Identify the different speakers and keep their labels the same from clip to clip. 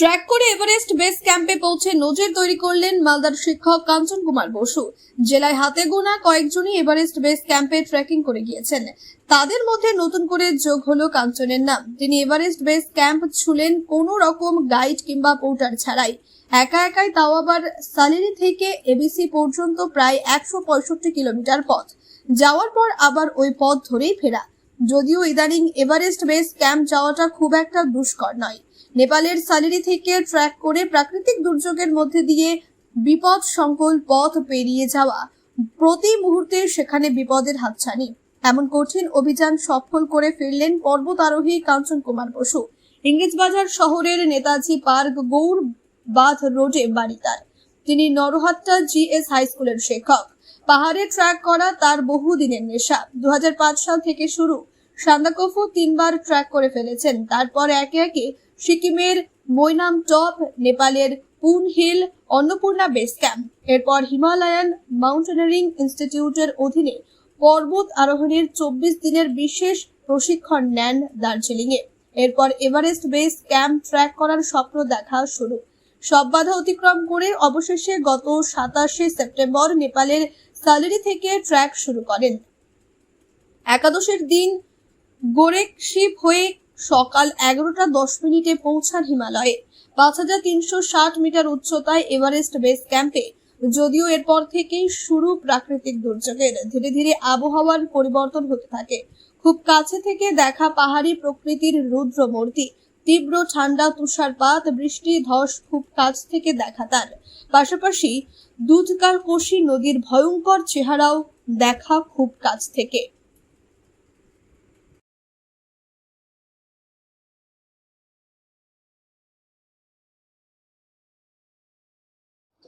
Speaker 1: Track করে Everest base ক্যাম্পে পৌঁছে নজির তৈরি করলেন মালদার শিক্ষক কাঞ্চন কুমার বসু। জেলায় হাতে গোনা কয়েকজনই এভারেস্ট বেস ক্যাম্পে ট্রেকিং করে গিয়েছেন। তাদের মধ্যে নতুন করে যোগ হলো কাঞ্চনের নাম। তিনি এভারেস্ট বেস ক্যাম্প ছুলেন কোনো রকম গাইড কিংবা পোর্টার ছাড়াই। একা একাই তাও আবার সালিনি থেকে এবিসি পর্যন্ত প্রায় একশো পঁয়ষট্টি কিলোমিটার পথ। যাওয়ার পর আবার ওই পথ ধরেই ফেরা। যদিও ইদানিং এভারেস্ট বেস ক্যাম্প যাওয়াটা খুব একটা দুষ্কর নয়। নেপালের সালিরি থেকে ট্র্যাক করে প্রাকৃতিক দুর্যোগের মধ্যে দিয়ে বিপদ সংকুল পথ পেরিয়ে যাওয়া। প্রতি মুহূর্তে সেখানে বিপদের হাতছানি। এমন কঠিন অভিযান সফল করে ফিরলেন পর্বত আরোহী কাঞ্চন কুমার বসু। ইংরেজবাজার শহরের নেতাজি পার্ক গৌর বাঁধ রোডে বাড়ি তার। তিনি নরহাট্টা জিএস হাই স্কুলের শিক্ষক। পাহাড়ে ট্র্যাক করা তার বহুদিনের নেশা। দু হাজার পাঁচ সাল থেকে শুরু। সান্দাকফু তিনবার ট্র্যাক করে ফেলেছেন। তারপর একে একে সিকিমের মৈনাম টপ, নেপালের Poon hill, Annapurna base camp, এরপর হিমালয়ান মাউন্টেনারিং ইনস্টিটিউটের অধীনে পর্বত আরোহণের চব্বিশ দিনের বিশেষ প্রশিক্ষণ নেন দার্জিলিংয়ে। এরপর এভারেস্ট বেস ক্যাম্প ট্র্যাক করার স্বপ্ন দেখা শুরু। সব বাধা অতিক্রম করে অবশেষে গত সাতাশে সেপ্টেম্বর নেপালের সালেরি থেকে ট্র্যাক শুরু করেন। একাদশের দিন গোরেকশিপ হয়ে সকাল এগারোটা দশ মিনিটে পৌঁছান হিমালয়ে। পাঁচ হাজার তিনশো ষাট মিটার উচ্চতায় এভারেস্ট বেস ক্যাম্পে, যদিও এরপর থেকেই শুরু প্রাকৃতিক দুর্যোগের। ধীরে ধীরে আবহাওয়ার পরিবর্তন হতে থাকে। খুব কাছে থেকে দেখা পাহাড়ি প্রকৃতির রুদ্র মূর্তি তীব্র ঠান্ডা তুষারপাত, বৃষ্টি, ধস খুব কাছ থেকে দেখা তার। পাশাপাশি দুধকার কোশি নদীর ভয়ঙ্কর চেহারাও দেখা খুব কাছ থেকে।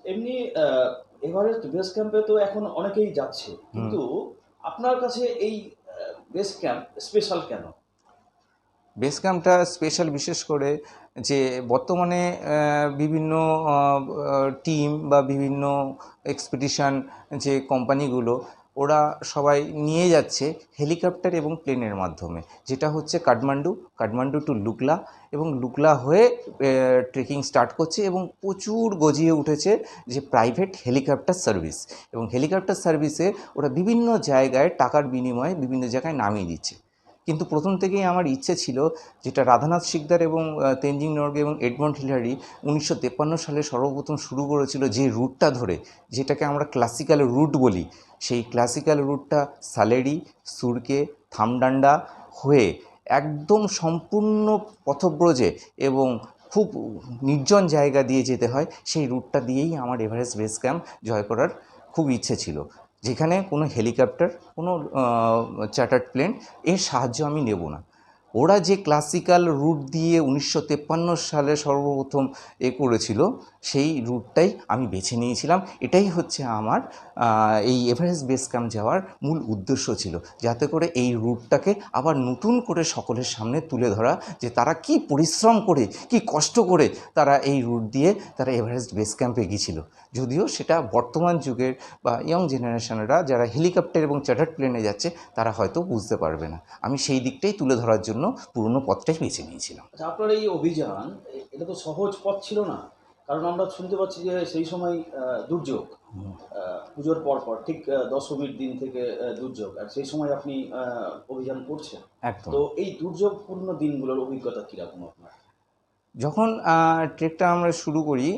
Speaker 2: এমনি এভারেস্ট বেস ক্যাম্পে তো এখন অনেকেই যাচ্ছে কিন্তু আপনার কাছে এই বেস ক্যাম্প স্পেশাল কেন?
Speaker 3: বেস ক্যাম্পটা স্পেশাল বিশেষ করে যে বর্তমানে বিভিন্ন টিম বা বিভিন্ন এক্সপিডিশান যে কোম্পানিগুলো ওরা সবাই নিয়ে যাচ্ছে হেলিকপ্টার এবং প্লেনের মাধ্যমে, যেটা হচ্ছে কাঠমান্ডু কাঠমান্ডু টু লুকলা এবং লুকলা হয়ে ট্রেকিং স্টার্ট করছে এবং প্রচুর গজিয়ে উঠেছে যে প্রাইভেট হেলিকপ্টার সার্ভিস এবং হেলিকপ্টার সার্ভিসে ওরা বিভিন্ন জায়গায় টাকার বিনিময়ে বিভিন্ন জায়গায় নামিয়ে দিচ্ছে। কিন্তু প্রথম থেকেই আমার ইচ্ছে ছিল যেটা রাধানাথ শিকদার এবং তেনজিং নর্গে এবং এডমন্ড হিলারি উনিশশো সালে সর্বপ্রথম শুরু করেছিল যে রুটটা ধরে, যেটাকে আমরা ক্লাসিক্যাল রুট বলি সেই ক্লাসিক্যাল রুটটা সালেরি, সুরকে, থামডান্ডা হয়ে একদম সম্পূর্ণ পথব্রজে এবং খুব নির্জন জায়গা দিয়ে যেতে হয়, সেই রুটটা দিয়েই আমার এভারেস্ট বেস ক্যাম্প জয় করার খুব ইচ্ছে ছিল। যেখানে কোনো হেলিকপ্টার কোনো চার্টার্ড প্লেন এর সাহায্য আমি নেব না। ওরা যে ক্লাসিক্যাল রুট দিয়ে উনিশশো সালে সর্বপ্রথম এ করেছিল, সেই রুটটাই আমি বেছে নিয়েছিলাম। এটাই হচ্ছে আমার এই এভারেস্ট বেস ক্যাম্প যাওয়ার মূল উদ্দেশ্য ছিল। যাতে করে এই রুটটাকে আবার নতুন করে সকলের সামনে তুলে ধরা, যে তারা কি পরিশ্রম করে, কি কষ্ট করে তারা এই রুট দিয়ে তারা এভারেস্ট বেস ক্যাম্পে গিয়েছিল যদিও সেটা বর্তমান যুগের বা ইয়ং জেনারেশনেরা যারা হেলিকপ্টার এবং চ্যাটার প্লেনে যাচ্ছে, তারা হয়তো বুঝতে পারবে না। আমি সেই দিকটাই তুলে ধরার জন্য পুরনো পথটাই বেছে নিয়েছিলাম।
Speaker 2: আচ্ছা আপনার এই অভিযান এটা তো সহজ পথ ছিল না। কারণ আমরা শুনতে পাচ্ছি যে সেই সময় দুর্যোগ পুজোর পর পর ঠিক দশমীর দিন থেকে দুর্যোগ। আর সেই সময় আপনি অভিযান করছেন। তো এই দুর্যোগপূর্ণ দিনগুলোর অভিজ্ঞতা কীরকম আপনার?
Speaker 3: যখন ট্রেকটা আমরা শুরু করি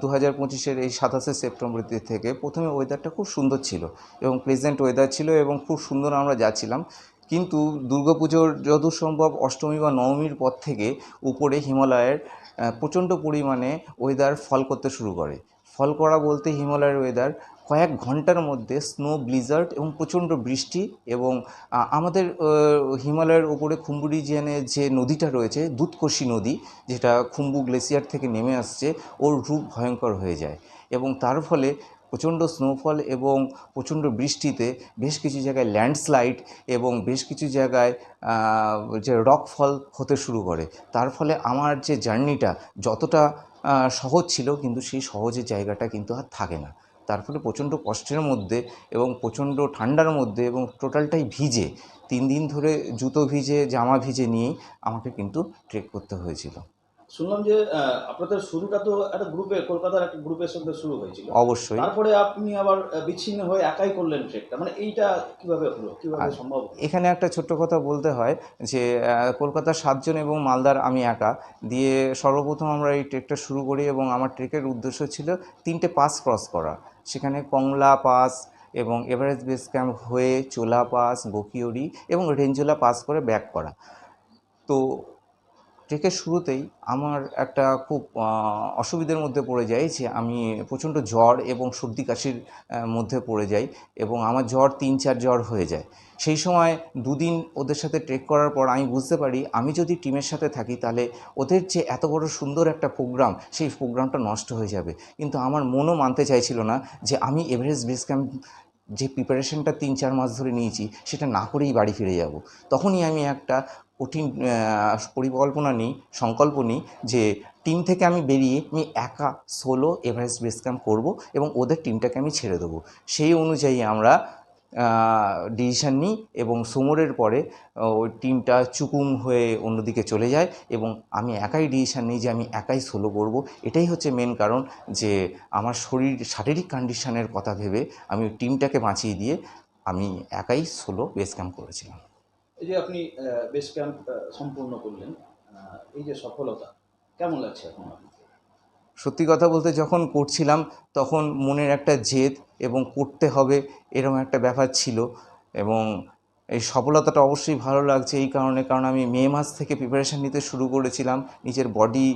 Speaker 3: দু হাজার পঁচিশের এই সাতাশে সেপ্টেম্বর থেকে প্রথমে ওয়েদারটা খুব সুন্দর ছিল এবং প্লেজেন্ট ওয়েদার ছিল এবং খুব সুন্দর আমরা যাচ্ছিলাম। কিন্তু দুর্গাপুজোর যত সম্ভব অষ্টমী বা নবমীর পর থেকে উপরে হিমালয়ের প্রচণ্ড পরিমাণে ওয়েদার ফল করতে শুরু করে। ফল করা বলতে হিমালয়ের ওয়েদার কয়েক ঘণ্টার মধ্যে স্নো ব্লিজার্ড এবং প্রচণ্ড বৃষ্টি এবং আমাদের হিমালয়ের ওপরে খুম্বু রিজিয়নে যে নদীটা রয়েছে, দুধকোশি নদী, যেটা খুম্বু গ্লেসিয়ার থেকে নেমে আসছে, ওর রূপ ভয়ঙ্কর হয়ে যায়। এবং তার ফলে প্রচণ্ড স্নোফল এবং প্রচণ্ড বৃষ্টিতে বেশ কিছু জায়গায় ল্যান্ডস্লাইড এবং বেশ কিছু জায়গায় যে রকফল হতে শুরু করে। তার ফলে আমার যে জার্নিটা যতটা সহজ ছিল কিন্তু সেই সহজের জায়গাটা কিন্তু আর থাকে না। তার ফলে প্রচণ্ড কষ্টের মধ্যে এবং প্রচণ্ড ঠান্ডার মধ্যে এবং টোটালটাই ভিজে, তিন দিন ধরে জুতো ভিজে, জামা ভিজে নিয়েই আমাকে কিন্তু ট্রেক করতে হয়েছিল।
Speaker 2: শুনলাম যে আপনাদের শুরুটা তো একটা গ্রুপে কলকাতার একটা গ্রুপের সঙ্গে শুরু হয়েছিল।
Speaker 3: অবশ্যই।
Speaker 2: তারপরে আপনি আবার বিচ্ছিন্ন হয়ে একাই করলেন ট্রেকটা মানে এইটা কীভাবে হলো? কীভাবে
Speaker 3: আর-
Speaker 2: সম্ভব
Speaker 3: এখানে একটা ছোট্ট কথা বলতে হয় যে কলকাতার সাতজন এবং মালদার আমি একা। দিয়ে সর্বপ্রথম আমরা এই ট্রেকটা শুরু করি এবং আমার ট্রেকের উদ্দেশ্য ছিল তিনটে পাস ক্রস করা। সেখানে কংলা পাস এবং এভারেস্ট বেস ক্যাম্প হয়ে চোলা পাস বকিওরি এবং রেঞ্জোলা পাস করে ব্যাক করা। তো ট্রেকের শুরুতেই আমার একটা খুব অসুবিধার মধ্যে পড়ে যাই যে আমি প্রচণ্ড জ্বর এবং সর্দি কাশির মধ্যে পড়ে যাই এবং আমার জ্বর তিন চার জ্বর হয়ে যায়। সেই সময় দুদিন ওদের সাথে ট্রেক করার পর আমি বুঝতে পারি আমি যদি টিমের সাথে থাকি তাহলে ওদের যে এত বড় সুন্দর একটা প্রোগ্রাম সেই প্রোগ্রামটা নষ্ট হয়ে যাবে। কিন্তু আমার মনও মানতে চাইছিল না যে আমি এভারেস্ট বেস ক্যাম্প যে প্রিপারেশনটা তিন চার মাস ধরে নিয়েছি, সেটা না করেই বাড়ি ফিরে যাব। তখনই আমি একটা কঠিন পরিকল্পনা নিই, সংকল্প নিই যে টিম থেকে আমি বেরিয়ে আমি একা সোলো এভারেস্ট বেস ক্যাম্প করব এবং ওদের টিমটাকে আমি ছেড়ে দেবো। সেই অনুযায়ী আমরা ডিসিশান নিই এবং সুমোরের পরে ওই টিমটা চুকুম হয়ে অন্যদিকে চলে যায় এবং আমি একাই ডিসিশান নিই যে আমি একাই সোলো করব। এটাই হচ্ছে মেন কারণ যে আমার শরীর শারীরিক কন্ডিশনের কথা ভেবে আমি টিমটাকে বাঁচিয়ে দিয়ে আমি একাই সোলো বেস ক্যাম্প করেছিলাম।
Speaker 2: এই যে আপনি বেস ক্যাম্প সম্পূর্ণ করলেন এই যে সফলতা, কেমন লাগছে এখন?
Speaker 3: সত্যি কথা বলতে যখন করছিলাম, তখন মনের একটা জেদ এবং করতে হবে এরকম একটা ব্যাপার ছিল এবং এই সফলতাটা অবশ্যই ভালো লাগছে এই কারণে, কারণ আমি মে মাস থেকে প্রিপারেশান নিতে শুরু করেছিলাম, নিজের বডি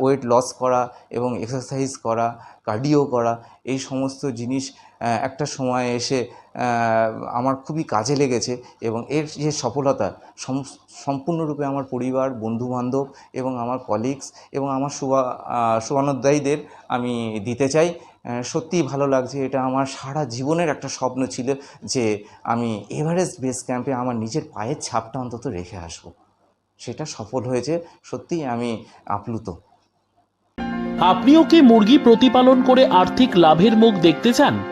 Speaker 3: ওয়েট লস করা এবং এক্সারসাইজ করা কার্ডিও করা, এই সমস্ত জিনিস একটা সময় এসে আমার খুবই কাজে লেগেছে এবং এর যে সফলতা সম্পূর্ণরূপে আমার পরিবার বন্ধুবান্ধব এবং আমার কলিগস এবং আমার শুভা আহ, আমি দিতে চাই। সত্যিই ভালো লাগছে এটা আমার সারা জীবনের একটা স্বপ্ন ছিল যে আমি এভারেস্ট বেস ক্যাম্পে আমার নিজের পায়ের ছাপটা অন্তত রেখে আসব। সেটা সফল হয়েছে সত্যিই আমি আপ্লুত।
Speaker 4: আপনিও কি মুরগি প্রতিপালন করে আর্থিক লাভের মুখ দেখতে চান?